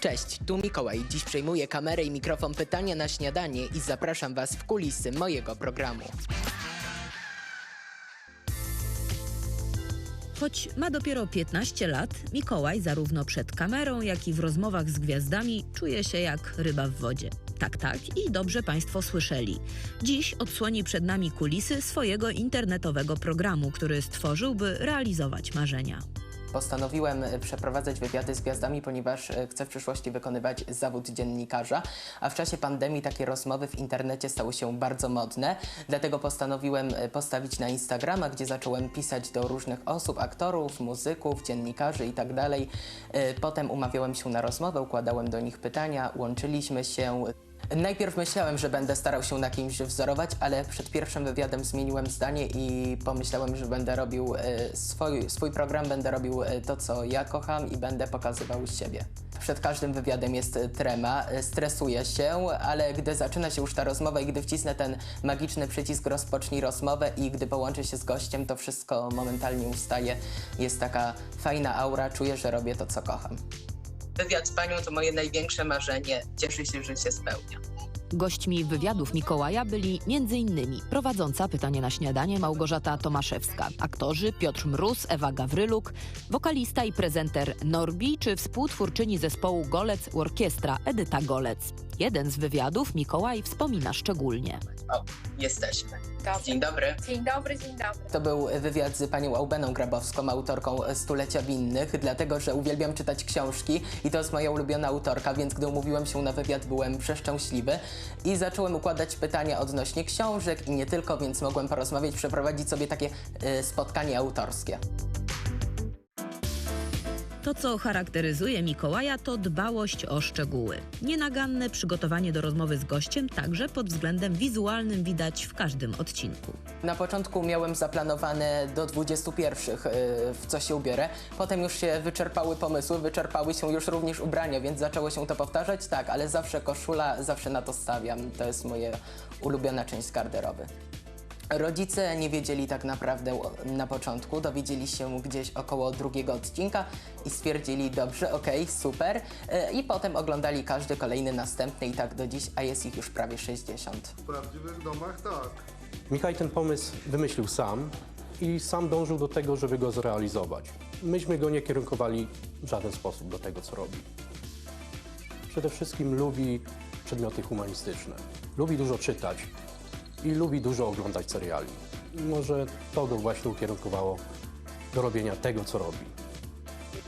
Cześć, tu Mikołaj. Dziś przejmuję kamerę i mikrofon pytania na śniadanie i zapraszam Was w kulisy mojego programu. Choć ma dopiero 15 lat, Mikołaj zarówno przed kamerą, jak i w rozmowach z gwiazdami czuje się jak ryba w wodzie. Tak, tak i dobrze Państwo słyszeli. Dziś odsłoni przed nami kulisy swojego internetowego programu, który stworzył, by realizować marzenia. Postanowiłem e, przeprowadzać wywiady z gwiazdami, ponieważ e, chcę w przyszłości wykonywać zawód dziennikarza, a w czasie pandemii takie rozmowy w internecie stały się bardzo modne. Dlatego postanowiłem e, postawić na Instagrama, gdzie zacząłem pisać do różnych osób, aktorów, muzyków, dziennikarzy itd. E, Potem umawiałem się na rozmowę, układałem do nich pytania, łączyliśmy się. Najpierw myślałem, że będę starał się na kimś wzorować, ale przed pierwszym wywiadem zmieniłem zdanie i pomyślałem, że będę robił e, swój, swój program, będę robił e, to, co ja kocham i będę pokazywał siebie. Przed każdym wywiadem jest e, trema, stresuję się, ale gdy zaczyna się już ta rozmowa i gdy wcisnę ten magiczny przycisk rozpocznij rozmowę i gdy połączę się z gościem, to wszystko momentalnie ustaje. Jest taka fajna aura, czuję, że robię to, co kocham. Wywiad z panią to moje największe marzenie. Cieszę się, że się spełnia. Gośćmi wywiadów Mikołaja byli m.in. prowadząca pytanie na śniadanie Małgorzata Tomaszewska, aktorzy Piotr Mróz, Ewa Gawryluk, wokalista i prezenter Norbi czy współtwórczyni zespołu Golec Orkiestra Edyta Golec. Jeden z wywiadów Mikołaj wspomina szczególnie. O, jesteśmy. Dobry. Dzień dobry. Dzień dobry, dzień dobry. To był wywiad z panią Aubeną Grabowską, autorką Stulecia Winnych, dlatego że uwielbiam czytać książki i to jest moja ulubiona autorka, więc gdy umówiłem się na wywiad, byłem przeszczęśliwy i zacząłem układać pytania odnośnie książek i nie tylko, więc mogłem porozmawiać, przeprowadzić sobie takie y, spotkanie autorskie. To, co charakteryzuje Mikołaja, to dbałość o szczegóły. Nienaganne przygotowanie do rozmowy z gościem, także pod względem wizualnym widać w każdym odcinku. Na początku miałem zaplanowane do 21, y, w co się ubiorę. Potem już się wyczerpały pomysły, wyczerpały się już również ubrania, więc zaczęło się to powtarzać. Tak, ale zawsze koszula, zawsze na to stawiam. To jest moja ulubiona część garderoby. Rodzice nie wiedzieli tak naprawdę na początku, dowiedzieli się gdzieś około drugiego odcinka i stwierdzili, dobrze, okej, super. Y, I potem oglądali każdy kolejny następny i tak do dziś, a jest ich już prawie 60. W prawdziwych domach tak. Michał ten pomysł wymyślił sam i sam dążył do tego, żeby go zrealizować. Myśmy go nie kierunkowali w żaden sposób do tego, co robi. Przede wszystkim lubi przedmioty humanistyczne. Lubi dużo czytać i lubi dużo oglądać seriali. Może to go właśnie ukierunkowało do robienia tego, co robi.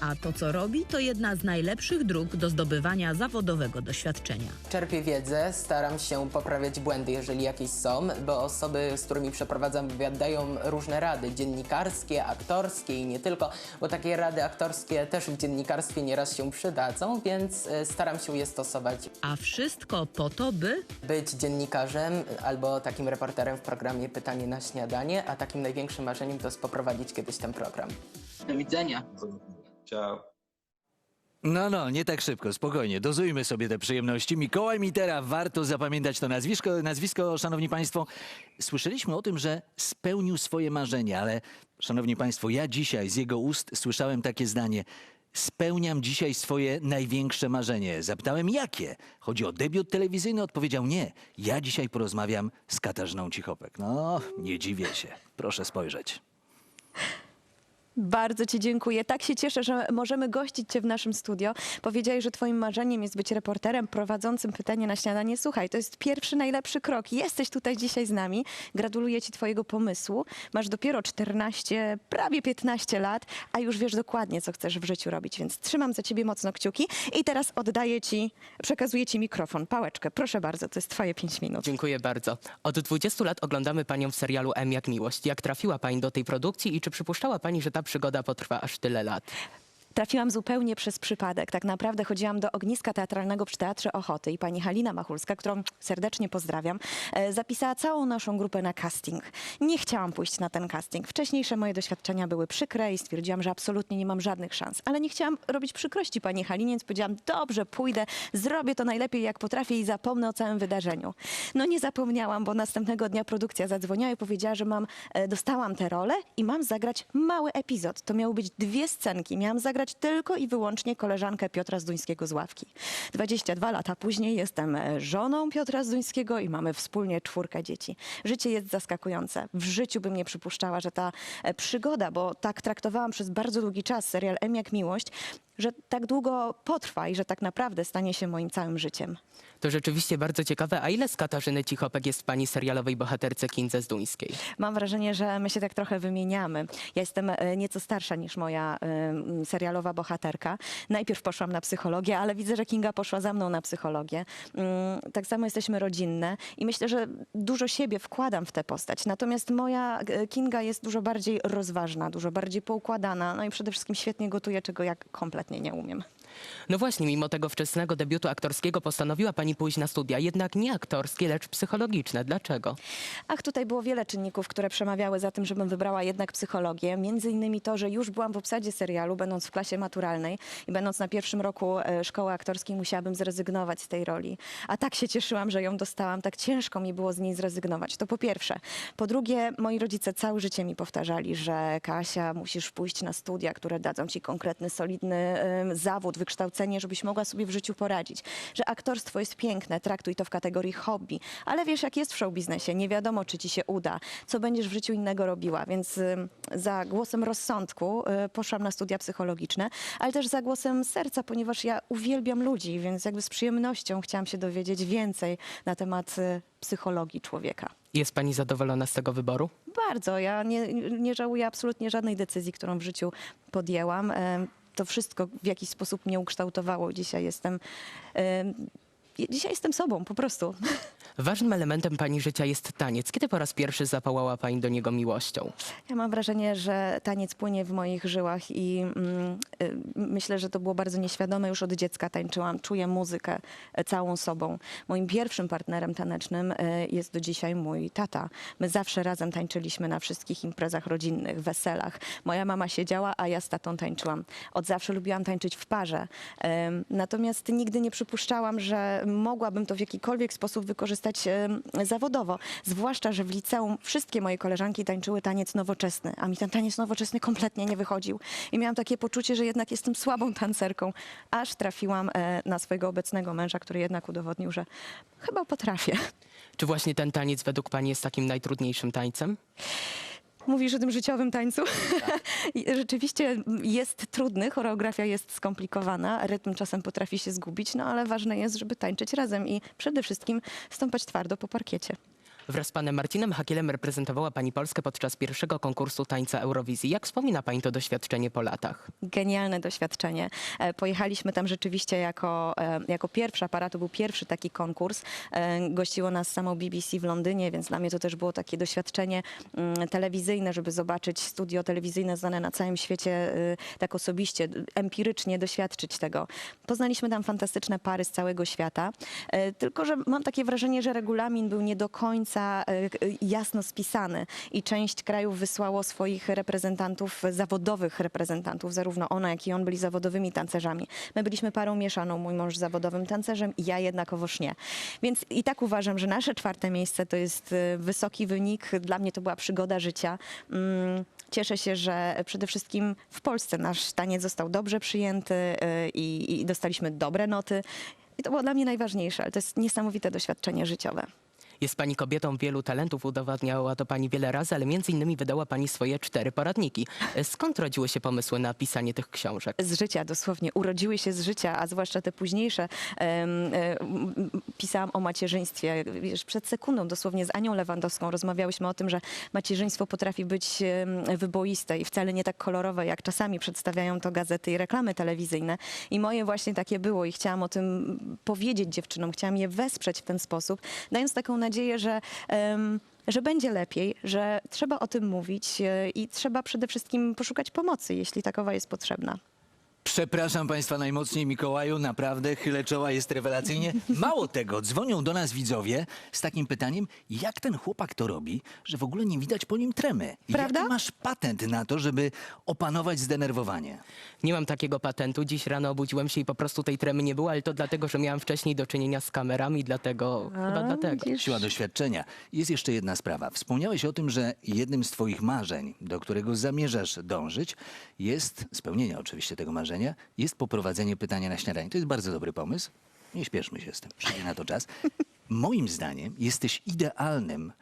A to, co robi, to jedna z najlepszych dróg do zdobywania zawodowego doświadczenia. Czerpię wiedzę, staram się poprawiać błędy, jeżeli jakieś są, bo osoby, z którymi przeprowadzam wywiad, dają różne rady dziennikarskie, aktorskie i nie tylko, bo takie rady aktorskie też w dziennikarstwie nieraz się przydadzą, więc e, staram się je stosować. A wszystko po to, by Być dziennikarzem albo takim reporterem w programie Pytanie na śniadanie, a takim największym marzeniem to jest poprowadzić kiedyś ten program. Do widzenia. Ciao. No, no, nie tak szybko, spokojnie, dozujmy sobie te przyjemności. Mikołaj Mitera, warto zapamiętać to nazwisko, nazwisko, szanowni państwo. Słyszeliśmy o tym, że spełnił swoje marzenia, ale, szanowni państwo, ja dzisiaj z jego ust słyszałem takie zdanie. Spełniam dzisiaj swoje największe marzenie. Zapytałem, jakie? Chodzi o debiut telewizyjny? Odpowiedział, nie. Ja dzisiaj porozmawiam z Katarzyną Cichopek. No, nie dziwię się. Proszę spojrzeć. Bardzo Ci dziękuję. Tak się cieszę, że możemy gościć Cię w naszym studio. Powiedziałeś, że Twoim marzeniem jest być reporterem prowadzącym pytanie na śniadanie. Słuchaj, to jest pierwszy, najlepszy krok. Jesteś tutaj dzisiaj z nami. Gratuluję Ci Twojego pomysłu. Masz dopiero 14, prawie 15 lat, a już wiesz dokładnie, co chcesz w życiu robić, więc trzymam za Ciebie mocno kciuki i teraz oddaję Ci, przekazuję Ci mikrofon, pałeczkę. Proszę bardzo, to jest Twoje 5 minut. Dziękuję bardzo. Od 20 lat oglądamy Panią w serialu M jak miłość. Jak trafiła Pani do tej produkcji i czy przypuszczała Pani, że ta przygoda potrwa aż tyle lat? Trafiłam zupełnie przez przypadek. Tak naprawdę chodziłam do ogniska teatralnego przy Teatrze Ochoty i pani Halina Machulska, którą serdecznie pozdrawiam, e, zapisała całą naszą grupę na casting. Nie chciałam pójść na ten casting. Wcześniejsze moje doświadczenia były przykre i stwierdziłam, że absolutnie nie mam żadnych szans. Ale nie chciałam robić przykrości pani Halinie, więc powiedziałam, dobrze, pójdę, zrobię to najlepiej jak potrafię i zapomnę o całym wydarzeniu. No nie zapomniałam, bo następnego dnia produkcja zadzwoniła i powiedziała, że mam, e, dostałam tę rolę i mam zagrać mały epizod. To miały być dwie scenki. Miałam zagrać tylko i wyłącznie koleżankę Piotra Zduńskiego z ławki. 22 lata później jestem e, żoną Piotra Zduńskiego i mamy wspólnie czwórkę dzieci. Życie jest zaskakujące. W życiu bym nie przypuszczała, że ta e, przygoda, bo tak traktowałam przez bardzo długi czas serial M jak miłość, że tak długo potrwa i że tak naprawdę stanie się moim całym życiem. To rzeczywiście bardzo ciekawe. A ile z Katarzyny Cichopek jest w pani serialowej bohaterce Kindze Zduńskiej? Mam wrażenie, że my się tak trochę wymieniamy. Ja jestem e, nieco starsza niż moja em, serialowa bohaterka. Najpierw poszłam na psychologię, ale widzę, że Kinga poszła za mną na psychologię. Mm, Tak samo jesteśmy rodzinne i myślę, że dużo siebie wkładam w tę postać. Natomiast moja e, Kinga jest dużo bardziej rozważna, dużo bardziej poukładana, no i przede wszystkim świetnie gotuje, czego ja kompletnie nie umiem. No właśnie, mimo tego wczesnego debiutu aktorskiego postanowiła pani pójść na studia, jednak nie aktorskie, lecz psychologiczne. Dlaczego? Ach, tutaj było wiele czynników, które przemawiały za tym, żebym wybrała jednak psychologię. Między innymi to, że już byłam w obsadzie serialu, będąc w klasie maturalnej i będąc na pierwszym roku e, szkoły aktorskiej, musiałabym zrezygnować z tej roli. A tak się cieszyłam, że ją dostałam, tak ciężko mi było z niej zrezygnować. To po pierwsze. Po drugie, moi rodzice całe życie mi powtarzali, że Kasia, musisz pójść na studia, które dadzą ci konkretny, solidny zawód, wykształcenie, żebyś mogła sobie w życiu poradzić. Że aktorstwo jest piękne, traktuj to w kategorii hobby. Ale wiesz, jak jest w show biznesie, nie wiadomo, czy ci się uda, co będziesz w życiu innego robiła. Więc ym, za głosem rozsądku y, poszłam na studia psychologiczne, ale też za głosem serca, ponieważ ja uwielbiam ludzi, więc jakby z przyjemnością chciałam się dowiedzieć więcej na temat y, psychologii człowieka. Jest pani zadowolona z tego wyboru? Bardzo. Ja nie, nie żałuję absolutnie żadnej decyzji, którą w życiu podjęłam. To wszystko w jakiś sposób mnie ukształtowało. Dzisiaj jestem, em, dzisiaj jestem sobą, po prostu. Ważnym elementem pani życia jest taniec. Kiedy po raz pierwszy zapałała pani do niego miłością? Ja mam wrażenie, że taniec płynie w moich żyłach i mm, y, myślę, że to było bardzo nieświadome. Już od dziecka tańczyłam, czuję muzykę e, całą sobą. Moim pierwszym partnerem tanecznym e, jest do dzisiaj mój tata. My zawsze razem tańczyliśmy na wszystkich imprezach rodzinnych, weselach. Moja mama siedziała, a ja z tatą tańczyłam. Od zawsze lubiłam tańczyć w parze. Natomiast nigdy nie przypuszczałam, że mogłabym to w jakikolwiek sposób wykorzystać zawodowo. Zwłaszcza, że w liceum wszystkie moje koleżanki tańczyły taniec nowoczesny, a mi ten taniec nowoczesny kompletnie nie wychodził. I miałam takie poczucie, że jednak jestem słabą tancerką, aż trafiłam e, na swojego obecnego męża, który jednak udowodnił, że chyba potrafię. Czy właśnie ten taniec według pani jest takim najtrudniejszym tańcem? Mówisz o tym życiowym tańcu? Rzeczywiście jest trudny, choreografia jest skomplikowana, rytm czasem potrafi się zgubić, no ale ważne jest, żeby tańczyć razem i przede wszystkim stąpać twardo po parkiecie. Wraz z panem Marcinem Hakielem reprezentowała pani Polskę podczas pierwszego konkursu tańca Eurowizji. Jak wspomina pani to doświadczenie po latach? Genialne doświadczenie. E, Pojechaliśmy tam rzeczywiście jako, e, jako pierwszy aparat, to był pierwszy taki konkurs. E, Gościło nas samo BBC w Londynie, więc dla mnie to też było takie doświadczenie mm, telewizyjne, żeby zobaczyć studio telewizyjne znane na całym świecie y, tak osobiście, empirycznie doświadczyć tego. Poznaliśmy tam fantastyczne pary z całego świata, tylko że mam takie wrażenie, że regulamin był nie do końca e, k- jasno spisany i część krajów wysłało swoich reprezentantów, zawodowych reprezentantów, zarówno ona, jak i on byli zawodowymi tancerzami. My byliśmy parą mieszaną, mój mąż zawodowym tancerzem i ja jednakowoż nie. Więc i tak uważam, że nasze czwarte miejsce to jest e, wysoki wynik. Dla mnie to była przygoda życia. Mm, Cieszę się, że przede wszystkim w Polsce nasz taniec został dobrze przyjęty e, i, i dostaliśmy dobre noty. I to było dla mnie najważniejsze, ale to jest niesamowite doświadczenie życiowe. Jest pani kobietą wielu talentów, udowadniała to pani wiele razy, ale między innymi wydała pani swoje cztery poradniki. Skąd rodziły się pomysły na pisanie tych książek? z życia, dosłownie urodziły się z życia, a zwłaszcza te późniejsze. e, pisałam o macierzyństwie. Wiesz, przed sekundą dosłownie z Anią Lewandowską rozmawiałyśmy o tym, że macierzyństwo potrafi być wyboiste i wcale nie tak kolorowe, jak czasami przedstawiają to gazety i reklamy telewizyjne. I moje właśnie takie było i chciałam o tym powiedzieć dziewczynom, chciałam je wesprzeć w ten sposób, dając taką nadzieję, że... em, że będzie lepiej, że trzeba o tym mówić e, i trzeba przede wszystkim poszukać pomocy, jeśli takowa jest potrzebna. Przepraszam Państwa najmocniej, Mikołaju, naprawdę chylę czoła, jest rewelacyjnie. Mało tego, dzwonią do nas widzowie z takim pytaniem, jak ten chłopak to robi, że w ogóle nie widać po nim tremy. Prawda? Jaki masz patent na to, żeby opanować zdenerwowanie? Nie mam takiego patentu. Dziś rano obudziłem się i po prostu tej tremy nie było, ale to dlatego, że miałam wcześniej do czynienia z kamerami, dlatego chyba dlatego. widzisz? Siła doświadczenia. Jest jeszcze jedna sprawa. Wspomniałeś o tym, że jednym z Twoich marzeń, do którego zamierzasz dążyć, jest, spełnienie oczywiście tego marzenia, jest poprowadzenie pytania na śniadanie. To jest bardzo dobry pomysł. Nie śpieszmy się z tym, przyjdzie na to czas. Moim zdaniem jesteś idealnym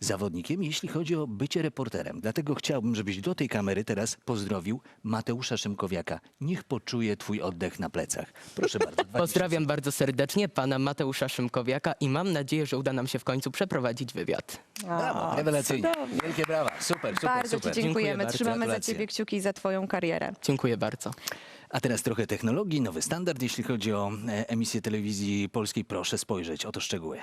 zawodnikiem, jeśli chodzi o bycie reporterem. Dlatego chciałbym, żebyś do tej kamery teraz pozdrowił Mateusza Szymkowiaka. Niech poczuje Twój oddech na plecach. Proszę bardzo. 20 Pozdrawiam bardzo serdecznie pana Mateusza Szymkowiaka i mam nadzieję, że uda nam się w końcu przeprowadzić wywiad. Brawo, rewelacyjnie. cudownie. Wielkie brawa. Super, super, Bardzo super. Ci dziękujemy. Dziękuję bardzo. Trzymamy za Gratulacje. Ciebie kciuki za Twoją karierę. Dziękuję bardzo. A teraz trochę technologii, nowy standard, jeśli chodzi o e, emisję telewizji polskiej. Proszę spojrzeć, oto szczegóły.